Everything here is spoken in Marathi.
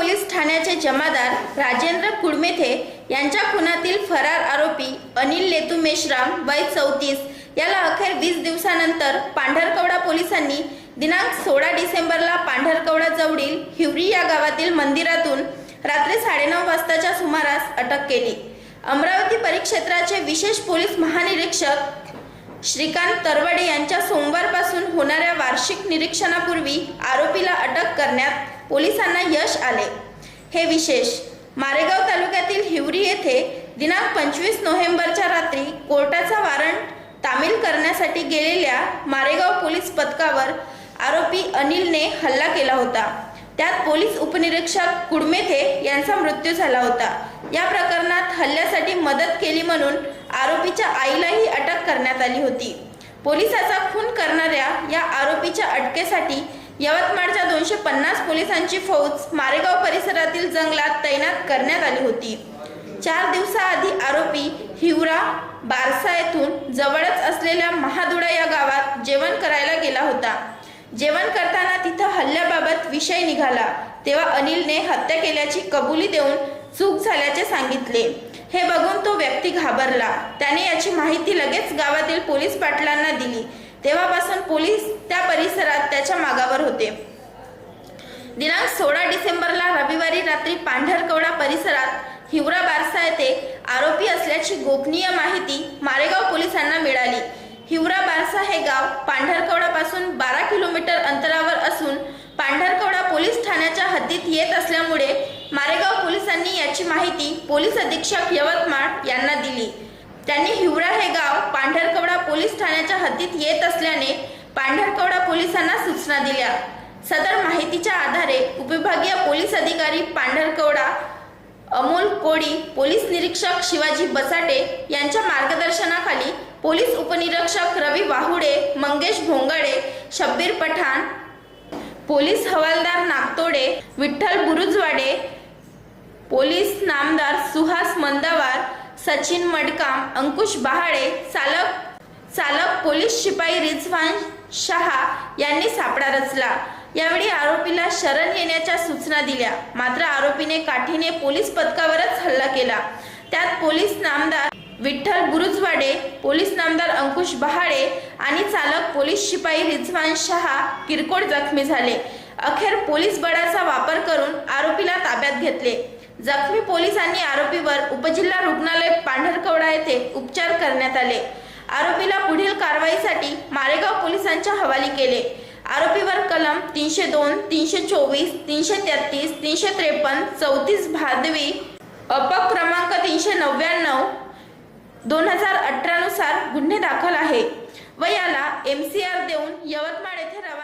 पोलीस ठाण्याचे जमादार राजेंद्र कुडमेथे यांच्या खुनातील फरार आरोपी अनिल लेतू मेश्राम वय चौतीस याला अखेर वीस दिवसानंतर पांढरकवडा पोलिसांनी दिनांक सोळा डिसेंबरला पांढरकवडा जवळील हिवरी या गावातील मंदिरातून रात्री साडेनऊ वाजताच्या सुमारास अटक केली. अमरावती परिक्षेत्राचे विशेष पोलीस महानिरीक्षक श्रीकांत तरवडे यांच्या सोमवारपासून होणाऱ्या वार्षिक निरीक्षणापूर्वी आरोपीला अटक करण्यात पोलिसांना यश आले. हे विशेष मारेगाव तालुक्यातील हिवरी येथे दिनांक पंचवीस नोव्हेंबरच्या रात्री कोर्टाचा वॉरंट तामील करण्यासाठी गेलेल्या मारेगाव पोलीस पथकावर आरोपी अनिलने हल्ला केला होता. त्यात पोलीस उपनिरीक्षक कुडमेथे यांचा मृत्यू झाला होता. या प्रकरणात हल्ल्यासाठी मदत केली म्हणून आरोपीच्या आईलाही अटक करण्यात आली होती. पोलिसाचा खून करणाऱ्या या आरोपीच्या अटकेसाठी यवतमाळच्या दोनशे पन्नास पोलिसांची फौज मारेगाव परिसरातील जंगलात तैनात करण्यात आली होती. चार दिवसाआधी आरोपी हिवरा बारसा येथून जवळच असलेल्या महादुडा या गावात जेवण करायला गेला होता. जेवण करताना तिथं हल्ल्याबाबत विषय निघाला. तेव्हा अनिलने हत्या केल्याची कबुली देऊन चूक झाल्याचे सांगितले. हे बघून तो व्यक्ती घाबरला. त्याने याची माहिती लगेच गावातील पोलीस पाटलांना दिली. तेव्हापासून पोलीस त्या परिसरात त्याच्या मागावर होते. दिनांक सोळा डिसेंबरला रविवारी रात्री पांढरकवडा परिसरात हिवरा बारसा येथे आरोपी असल्याची गोपनीय माहिती मारेगाव पोलिसांना मिळाली. हिवरा बारसा हे गाव पांढरकवडा किलोमीटर अंतरावर असून पांढरकवडा पोलीस ठाण्याच्या हद्दीत येत असल्यामुळे मारेगाव पोलिसांनी याची माहिती पोलीस अधीक्षक यवतमाळ यांना दिली. त्यांनी हिवरा हे गाव पांढरकवडा पोलीस ठाण्याच्या हद्दीत येत असल्याने पांढरकवडा पोलिसांना सूचना दिल्या. सदर माहितीच्या आधारे उपविभागीय पोलीस अधिकारी पांढरकवडा अमोल कोडी पोलीस निरीक्षक शिवाजी बसाटे यांच्या मार्गदर्शनाखाली पोलीस उपनिरीक्षक रवी वाहुडे मंगेश भोंगाडे शब्बीर पठाण पोलीस हवालदार नागतोडे विठ्ठल बुरुजवाडे पोलीस नामदार सुहास मंदावार सचिन मडकाम अंकुश बहाडे चालक चालक पोलीस शिपाई रिझवान शहा यांनी सापडा रचला. यावेळी आरोपीला शरण येण्याच्या सूचना दिल्या. मात्र आरोपीने काठीने पोलीस पथकावरच हल्ला केला. त्यात पोलीस नामदार विठ्ठल बुरुजवाडे पोलीस नामदार अंकुश बहाडे आणि चालक पोलीस शिपाई रिझवान शहा किरकोळ जखमी झाले. अखेर पोलीस बळाचा वापर करून आरोपीला ताब्यात घेतले. जखमी पोलिसांनी आरोपीवर उपजिल्हा रुग्णालय पांढरकवडा येथे उपचार करण्यात आले. आरोपीला पुढील कारवाईसाठी मारेगाव पोलिसांच्या हवाली केले. आरोपीवर कलम तीनशे दोन तीनशे चोवीस तीनशे तेहतीस तीनशे त्रेपन्न चौतीस भादवी अपक क्रमांक तीनशे नव्याण्णव दोन हजार अठरानुसार गुन्हे दाखल आहे व याला एम सी आर देऊन यवतमाळ येथे रवाना